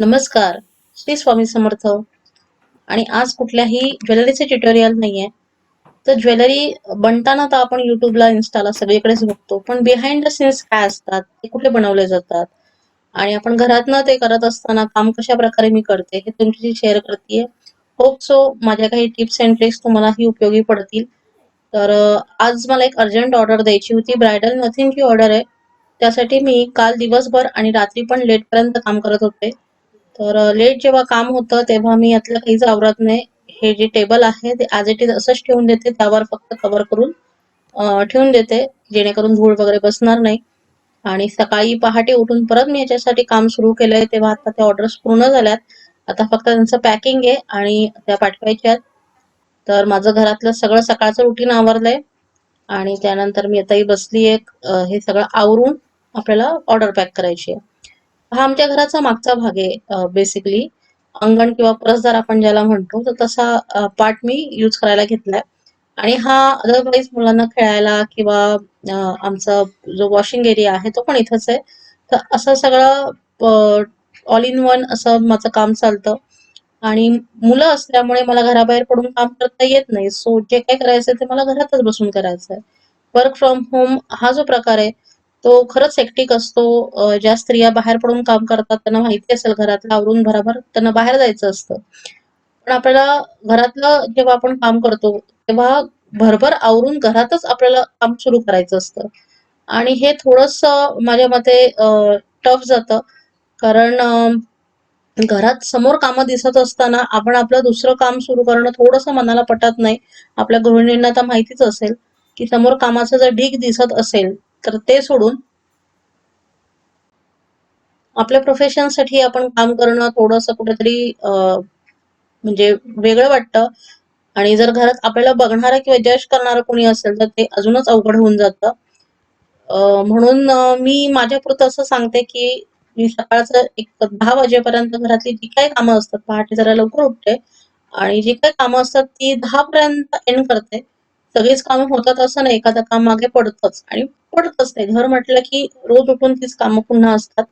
नमस्कार. श्री स्वामी समर्थ. आणि आज कुठल्याही ज्वेलरीचे ट्युटोरियल नाहीये. तर ज्वेलरी बनताना तर आपण युट्यूबला इन्स्टाला सगळीकडेच बघतो. पण बिहाइंड द सीन्स काय असतात? ते कुठे बनवले जातात? आणि आपण घरातनं ते करत असताना काम कशा प्रकारे मी करते हे तुमच्याशी शेअर करते होप सो माझ्या काही टिप्स अँड ट्रिक्स तुम्हालाही उपयोगी पडतील. तर आज मला एक अर्जंट ऑर्डर द्यायची होती. ब्रायडल नथिंगची ऑर्डर आहे. त्यासाठी मी काल दिवसभर आणि रात्री पण लेटपर्यंत काम करत होते. तर लेट जेव्हा काम होतं तेव्हा मी यातलं काहीच आवरत नाही. हे जे टेबल आहे ते आज इट इज असंच ठेवून देते. त्यावर फक्त कव्हर करून ठेवून देते जेणेकरून धूळ वगैरे बसणार नाही. आणि सकाळी पहाटे उठून परत मी याच्यासाठी काम सुरू केलंय. तेव्हा आता त्या ऑर्डर्स पूर्ण झाल्यात. आता फक्त त्यांचं पॅकिंग आहे आणि त्या पाठवायच्या आहेत. तर माझं घरातलं सगळं सकाळचं रुटीन आवरलंय. आणि त्यानंतर मी आताही बसली एक हे सगळं आवरून आपल्याला ऑर्डर पॅक करायची आहे. हा आमच्या घराचा मागचा भाग आहे बेसिकली अंगण किंवा परसदार आपण ज्याला म्हणतो तर तसा पार्ट मी यूज करायला घेतलाय. आणि हा अदरवाईज मुलांना खेळायला किंवा आमचा जो वॉशिंग एरिया आहे तो पण इथंच आहे. तर असं सगळं ऑल इन वन असं माझं काम चालतं. आणि मुलं असल्यामुळे मला घराबाहेर पडून काम करता येत नाही. सो जे काय करायचं ते मला घरातच बसून करायचं आहे वर्क फ्रॉम होम हा जो प्रकार आहे तो खरंच हेक्टिक असतो. ज्या स्त्रिया बाहेर पडून काम करतात त्यांना माहिती असेल घरातलं आवरून भराभर त्यांना बाहेर जायचं असतं. पण आपल्याला घरातलं जेव्हा आपण काम करतो तेव्हा भरभर आवरून घरातच आपल्याला काम सुरू करायचं असतं. आणि हे थोडस माझ्या मते टफ जातं. कारण घरात समोर कामं दिसत असताना आपण आपलं दुसरं काम सुरू करणं थोडंसं मनाला पटत नाही. आपल्या गृहिणींना तर माहितीच असेल की समोर कामाचं जर ढीग दिसत असेल तर ते सोडून आपल्या प्रोफेशनसाठी आपण काम करणं थोडंसं कुठेतरी म्हणजे वेगळं वाटतं. आणि जर घरात आपल्याला बघणारा किंवा जज करणारा कोणी असेल तर ते अजूनच अवघड होऊन जातं. म्हणून मी मी माझ्यापुरतं असं सांगते की मी सकाळचं एक दहा वाजेपर्यंत घरातली जी काही कामं असतात पहाटे जरा लवकर उठते. आणि जी काही कामं असतात ती दहा पर्यंत एंड करते. सगळीच कामं होतात असं नाही एखादं काम मागे पडतच. आणि पडतच नाही. घर म्हटलं की रोज उठून तीच कामं पुन्हा असतात.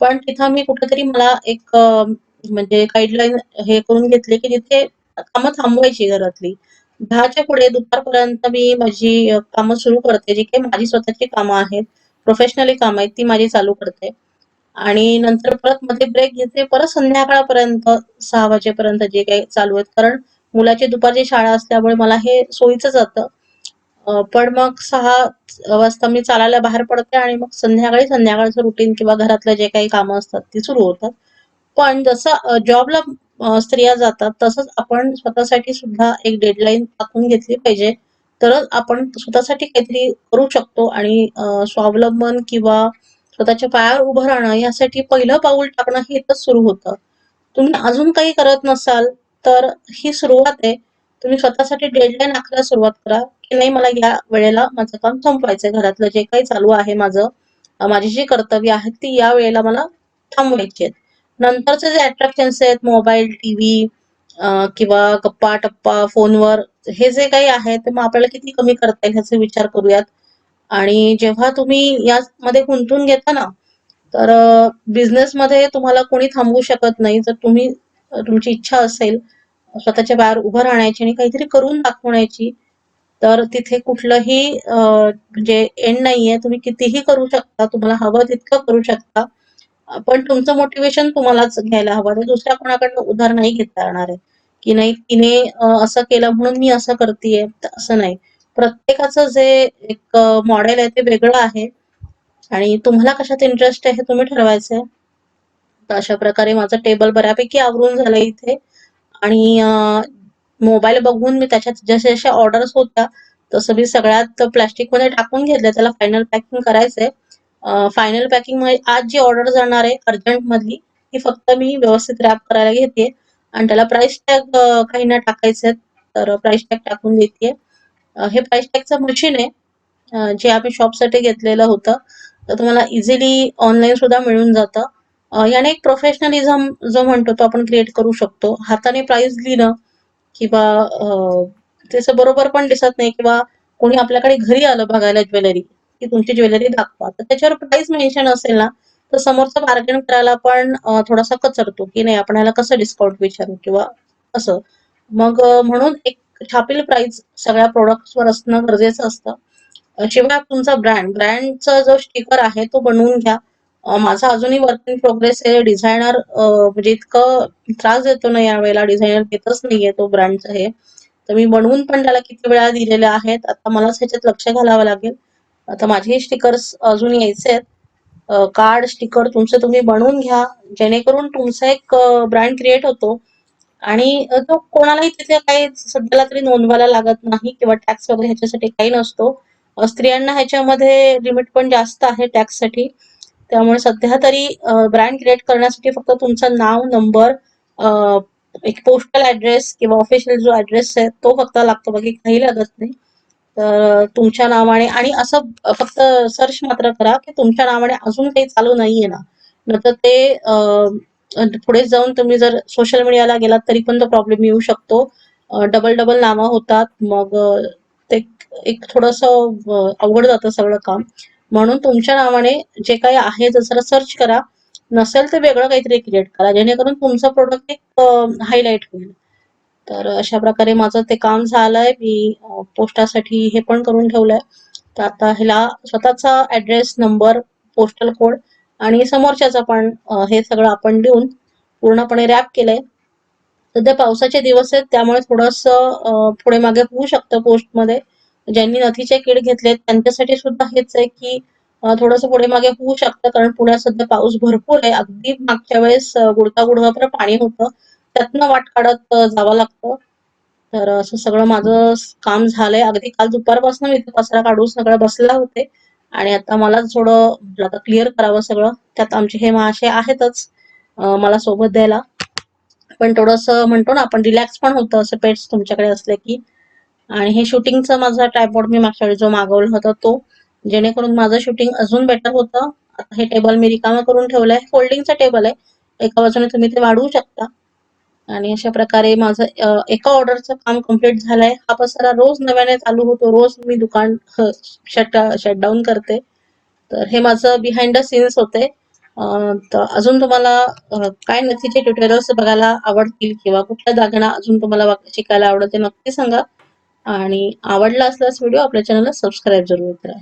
पण तिथं मी कुठेतरी मला एक म्हणजे गाईडलाईन हे करून घेतले की जिथे कामं थांबवायची घरातली. दहाच्या पुढे दुपारपर्यंत मी माझी कामं सुरू करते जी काही माझी स्वतःची कामं आहेत. प्रोफेशनली कामं आहेत ती माझी चालू करते. आणि नंतर परत मध्ये ब्रेक घेते. परत संध्याकाळपर्यंत सहा वाजेपर्यंत जे काही चालू आहेत. कारण मुलाची दुपारची शाळा असल्यामुळे मला हे सोयीचं जातं. पण मग सहा वाजता मी चालायला बाहेर पडते आणि मग संध्याकाळी संध्याकाळचं रुटीन किंवा घरातलं जे काही कामं असतात ती सुरू होतात. पण जसं जॉबला स्त्रिया जातात तसंच आपण स्वतःसाठी सुद्धा एक डेडलाईन टाकून घेतली पाहिजे. तरच आपण स्वतःसाठी काहीतरी करू शकतो आणि स्वावलंबन किंवा स्वतःच्या पायावर उभं राहणं यासाठी पहिलं पाऊल टाकणं हे इथंच सुरू होतं. तुम्ही अजून काही करत नसाल तर ही सुरुवात आहे. तुम्ही स्वतःसाठी डेडलाईन आखायला सुरुवात करा. की नाही मला या वेळेला माझं काम संपवायचंय घरातलं जे काही चालू आहे माझं माझी जी कर्तव्य आहेत ती या वेळेला मला थांबवायची आहेत. नंतरचे जे अट्रॅक्शन्स आहेत मोबाईल टीव्ही किंवा गप्पा टप्पा फोनवर हे जे काही आहे ते मग आपल्याला किती कमी करता येईल ह्याचा विचार करूयात. आणि जेव्हा तुम्ही यामध्ये गुंतून घेता ना तर बिझनेसमध्ये तुम्हाला कोणी थांबवू शकत नाही. जर तुम्ही तुमची इच्छा असेल स्वतःच्या बाहेर उभं राहण्याची आणि काहीतरी करून दाखवण्याची तर तिथे कुठलंही म्हणजे एंड नाहीये. तुम्ही कितीही करू शकता तुम्हाला हवं तितकं करू शकता. पण तुमचं मोटिवेशन तुम्हालाच घ्यायला हवं. ते दुसऱ्या कोणाकडनं उधार नाही घेता येणार आहे. की नाही तिने असं केलं म्हणून मी असं करतेय असं नाही. प्रत्येकाचं जे एक मॉडेल आहे ते वेगळं आहे. आणि तुम्हाला कशात इंटरेस्ट आहे हे तुम्ही ठरवायचंय. तर अशा प्रकारे माझं टेबल बऱ्यापैकी आवरून झालंय इथे. आणि मोबाईल बघून मी त्याच्यात जशा जशा ऑर्डर्स होत्या तसं मी सगळ्यात प्लॅस्टिकमध्ये टाकून घेतलं. त्याला फायनल पॅकिंग करायचंय. फायनल पॅकिंगमध्ये आज जी ऑर्डर जाणार आहे अर्जंट मधली ती फक्त मी व्यवस्थित रॅप करायला घेते. आणि त्याला प्राइस टॅग काही ना टाकायचे तर प्राइस टॅग टाकून देते. हे प्राइस टॅगचं मशीन आहे जे आम्ही शॉपसाठी घेतलेलं होतं. तर तुम्हाला इझिली ऑनलाईन सुद्धा मिळून जातं. याने एक प्रोफेशनलिझम जो म्हणतो तो आपण क्रिएट करू शकतो. हाताने प्राइस लिहिणं किंवा त्याचं बरोबर पण दिसत नाही किंवा कोणी आपल्याकडे घरी आलं बघायला ज्वेलरी की तुमची ज्वेलरी दाखवा. तर त्याच्यावर प्राइस मेन्शन असेल ना तर समोरचा बार्गेन करायला पण थोडासा कचरतो की नाही आपण ह्याला कसं डिस्काउंट विचारू किंवा असं. मग म्हणून एक छापील प्राइस सगळ्या प्रोडक्ट्सवर असणं गरजेचं असतं. शिवाय तुमचा ब्रँड ब्रँडचा जो स्टिकर आहे तो बनवून घ्या. माझा अजूनही वर्क इन प्रोग्रेस आहे. डिझायनर म्हणजे इतकं त्रास देतो ना यावेळेला. डिझायनर देतच नाहीये तो ब्रँडचं हे तर मी बनवून पण त्याला किती वेळा दिलेल्या आहेत. आता मलाच ह्याच्यात लक्ष घालावं लागेल. आता माझेही स्टिकर्स अजून यायचे आहेत. कार्ड स्टिकर तुमचे तुम्ही बनवून घ्या. जेणेकरून तुमचा एक ब्रँड क्रिएट होतो. आणि तो कोणालाही तिथे काही सध्याला तरी नोंदवायला लागत नाही किंवा टॅक्स वगैरे ह्याच्यासाठी काही नसतो. स्त्रियांना ह्याच्यामध्ये लिमिट पण जास्त आहे टॅक्ससाठी त्यामुळे सध्या तरी ब्रँड क्रिएट करण्यासाठी फक्त तुमचं नाव नंबर एक पोस्टल ऍड्रेस किंवा ऑफिशियल जो ऍड्रेस आहे तो फक्त लागतो. बाकी काही लागत नाही. तर तुमच्या नावाने आणि असं फक्त सर्च मात्र करा की तुमच्या नावाने अजून काही चालू नाहीये ना. नंतर ते पुढे जाऊन तुम्ही जर सोशल मीडियाला गेलात तरी पण तो प्रॉब्लेम येऊ शकतो. डबल डबल नावं होतात. मग ते एक थोडस अवघड जातं सगळं काम. म्हणून तुमच्या नावाने जे काही आहे जसं जरा सर्च करा. नसेल तर वेगळं काहीतरी क्रिएट करा जेणेकरून तुमचं प्रोडक्ट एक हायलाईट होईल. तर अशा प्रकारे माझं ते काम झालंय. मी पोस्टासाठी हे पण करून ठेवलंय. तर आता ह्याला स्वतःचा ऍड्रेस नंबर पोस्टल कोड आणि समोरच्याचा पण हे सगळं आपण देऊन पूर्णपणे रॅप केलंय. सध्या पावसाचे दिवस आहेत त्यामुळे थोडस पुढे मागे होऊ शकतं पोस्टमध्ये ज्यांनी नथीचे किड घेतलेत त्यांच्यासाठी सुद्धा हेच आहे की थोडस पुढे मागे होऊ शकतं कारण पुण्यात सध्या पाऊस भरपूर आहे. अगदी मागच्या वेळेस गुडका गुडघाभर पाणी होतं. त्यातनं वाट काढत जावं लागतं. तर असं सगळं माझं काम झालंय. अगदी काल दुपारपासून मी कचरा काढून सगळं बसला होते. आणि आता मला थोडं म्हटलं आता क्लिअर करावं सगळं. त्यात आमचे हे महाशय आहेतच मला सोबत द्यायला. पण थोडस म्हणतो ना आपण रिलॅक्स पण होतं. असं पेट्स तुमच्याकडे असले की आणि हे शूटिंगचा माझा ट्रायपॉड मी मागच्या वेळी जो मागवला होता तो जेणेकरून माझं शूटिंग अजून बेटर होतं. आता हे टेबल मी रिकामं करून ठेवलंय. फोल्डिंगचं टेबल आहे. एका बाजूने तुम्ही ते वाढवू शकता. आणि अशा प्रकारे माझं एका ऑर्डरचं काम कंप्लीट झालंय. हा पसारा रोज नव्याने चालू होतो. रोज मी दुकान शट शटडाऊन करते. तर हे माझं बिहाइंड द सीन्स होते. तर अजून तुम्हाला काय नथीचे ट्युटोरियल्स बघायला आवडतील किंवा कुठल्या दागिना अजून तुम्हाला शिकायला आवडते नक्की सांगा. आणि आवडला असल्यास व्हिडिओ आपल्या चॅनलला सबस्क्राईब जरूर करा.